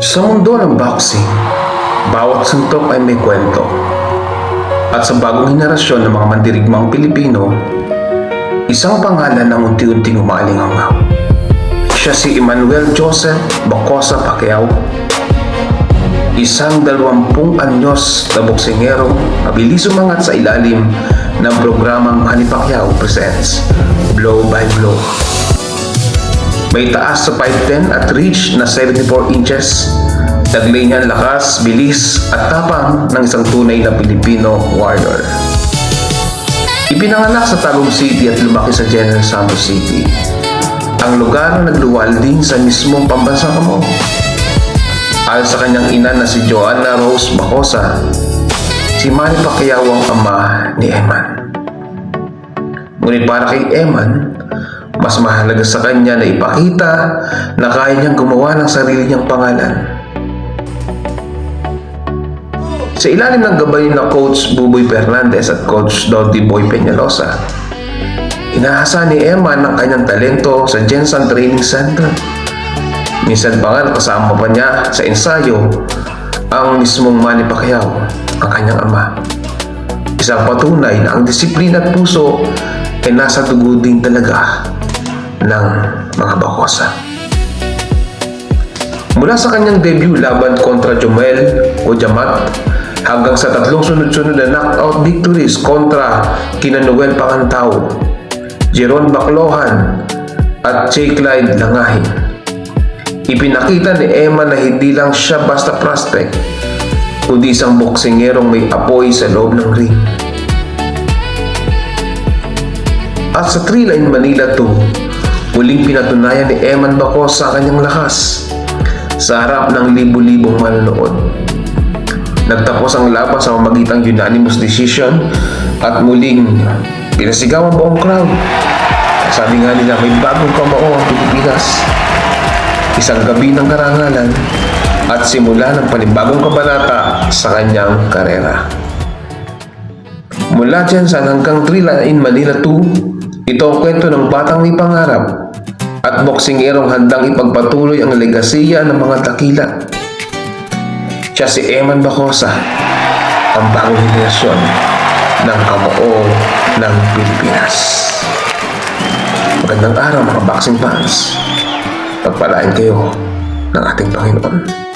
Sa mundo ng boxing, bawat suntok ay may kwento. At sa bagong henerasyon ng mga mandirigmang Pilipino, isang pangalan ang unti-unting umalingangaw. Siya si Emmanuel Joseph Bacosa Pacquiao, isang dalawampung anyos na boksingero mabilis umangat sa ilalim ng programang Manny Pacquiao Presents Blow by Blow. May taas sa 5'10 at reach na 74 inches. Taglay niya ang lakas, bilis at tapang ng isang tunay na Pilipino warrior. Ipinanganak sa Tagum City at lumaki sa General Santos City. Ang lugar na nagluwal din sa mismong pambansang Kamo. Ayon sa kanyang ina na si Joanna Rose Bacosa, si Manny Pacquiao ang ama ni Eman. Ngunit para kay Eman, mas mahalaga sa kanya na ipakita na kaya niyang gumawa ng sarili niyang pangalan. Sa ilalim ng gabay na Coach Buboy Fernandez at Coach Dodi Boy Peñalosa, inahasa ni Eman ang kanyang talento sa Jensen Training Center. Minsan pa nga kasama pa niya sa ensayo ang mismong Manny Pacquiao, ang kanyang ama. Isang patunay na ang disiplina at puso ay nasa dugo din talaga ng mga bakosa. Mula sa kanyang debut laban kontra Jomel o Jamat hanggang sa tatlong sunod-sunod na knockout victories kontra kina Noel Pacantao, Jeron Baclohan at Jay Clyde Langahin. Ipinakita ni Emma na hindi lang siya basta prospect, kundi isang boksingerong may apoy sa loob ng ring. At sa Three Line Manila 2, muling pinatunayan ni Eman Bacos sa kanyang lakas sa harap ng libu-libong manonood. Nagtapos ang laban sa mamagitang unanimous decision at muling pinasigaw ang buong crowd. Sabi nga nila may bagong kamao ang Pilipinas. Isang gabi ng karangalan at simula ng panibagong kabanata sa kanyang karera. Mula Jensen hanggang Trila in Manila 2, ito ang kwento ng batang may pangarap at boksingerong handang ipagpatuloy ang legasiya ng mga takila. Siya si Eman Bacosa, ang bagong henerasyon ng kabuo ng Pilipinas. Magandang araw mga boxing fans. Pagpalaan kayo ng ating Panginoon.